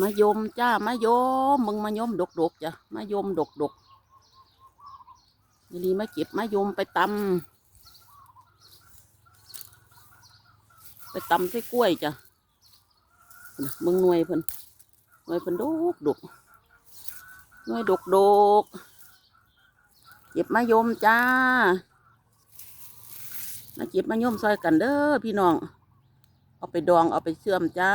มายมจ้ามายมมึงมายมดกดกๆจ้ะมายมดกดกๆนี่ดีมาเก็บมายมไปตำไปตำใส่กล้วยจ้ะมึงหน่วยเพิ่นหน่วยเพิ่นดกดกหน่วยดกดกๆเก็บมายมจ้ามาเก็บมายมซอยกันเด้อพี่น้อง เอาไปดองเอาไปเชื่อมจ้า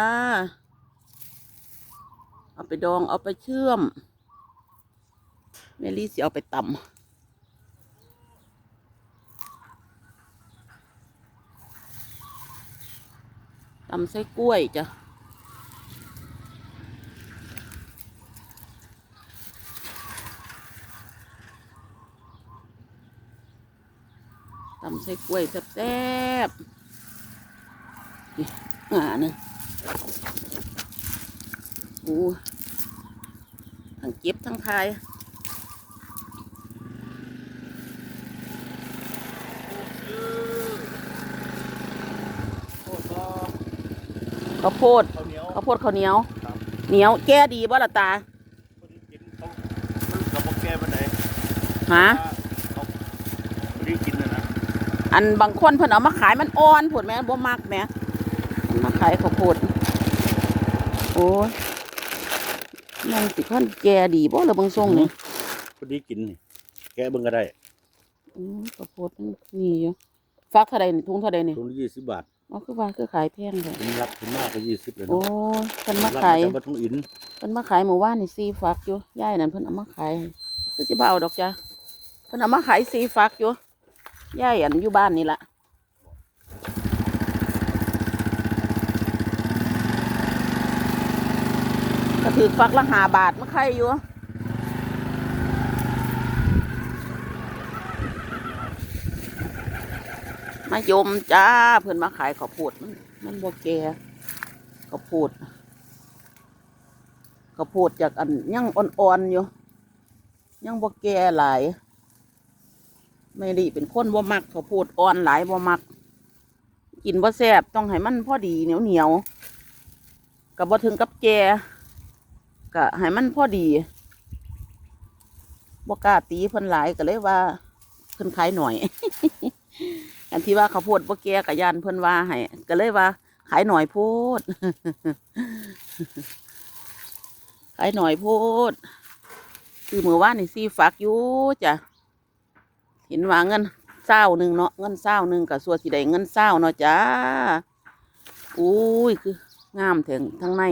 เอาไปดองเอาไปเชื่อมแมลี่สิเอาไปตำตำใส่กล้วยจ้ะ ตำใส่กล้วยแซ่บๆอ่านี่ ยโอ้ทั้งเก็บทั้งทายข้าวโพดข้าวเหนียวข้าวโพดข้าวเหนียวครับเหนียวแก้ดีบ่ละตาพอดีกินเขามันกับพวกแกมันไหนฮะเขาพอดีกินนะนะอันบางคนเพิ่นเอามาขายมันอ่อนผดแม่บ่มักแหม่มันมาขายข้าวโพดโอ้ย มันสิคันแก่ดีบ่ละเบางทรงนี่พอดีกินนี่แกะเบิ่งก็ได้อือข้าวโพดมันนี่อยู่ฟักเท่าใดนี่ถุงเท่าใดนี่ถุงละยี่สิบบาทอ๋อคือว่าคือขายแพงเลยผมรับถึงมากก็ยี่สิบเลยโอ้เนาะยเพิ่นมารับขายแต่ว่าถุงอินเพิ่นมาขายหมู่บ้านนี่4ฟักอยู่ยายนั่นเพิ่นเอามาขายคือสิบ่เอาดอกจ้ะเพิ่นเอามาขาย4ฟักอยู่ยายอันอยู่บ้านนี่ล่ะ ก็ถือฟักละหาบาทมาใครอยู่มายมจ้าเพื่อนมาขายข้าวโพดมันมันบวแกข้าวโพดข้าวโพดจากอันยังอ่อนๆอยู่ยังบวแกหลายไม่ดีเป็นคนบ่มักข้าวโพดอ่อนหลายบ่มัก กินบ่แซ่บต้องให้มันพอดีเหนียวเหนียวกับบ่ถึงกับแก ก็ให้มันพอดีบกล้าตีเพิ่นหลายก็เลยว่า เพิ่นขายหน่อย อันที่ว่าข้าวโพดบ่แก่กะยานเพิ่นว่าให้ก็เลยว่า ขายหน่อยโพด ขายหน่อยโพด คือมือว่านนี่ซีฝักอยู่จ้ะเห็นว่าเงินเศร้าหนึ่งเนาะเงินเศร้าหนึ่งกับส่วนสิได้เงินเศร้าเนาะจ้าอุ้ยคืองามถึงทั้งใน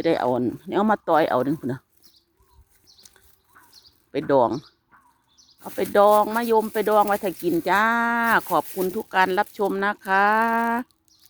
จะได้เอาอันแนวมาต่อยเอาดึงคุณนนะไปดอง เอาไปดองมะยมไปดองไว้ถ้ากินจ้า ขอบคุณทุกการรับชมนะคะ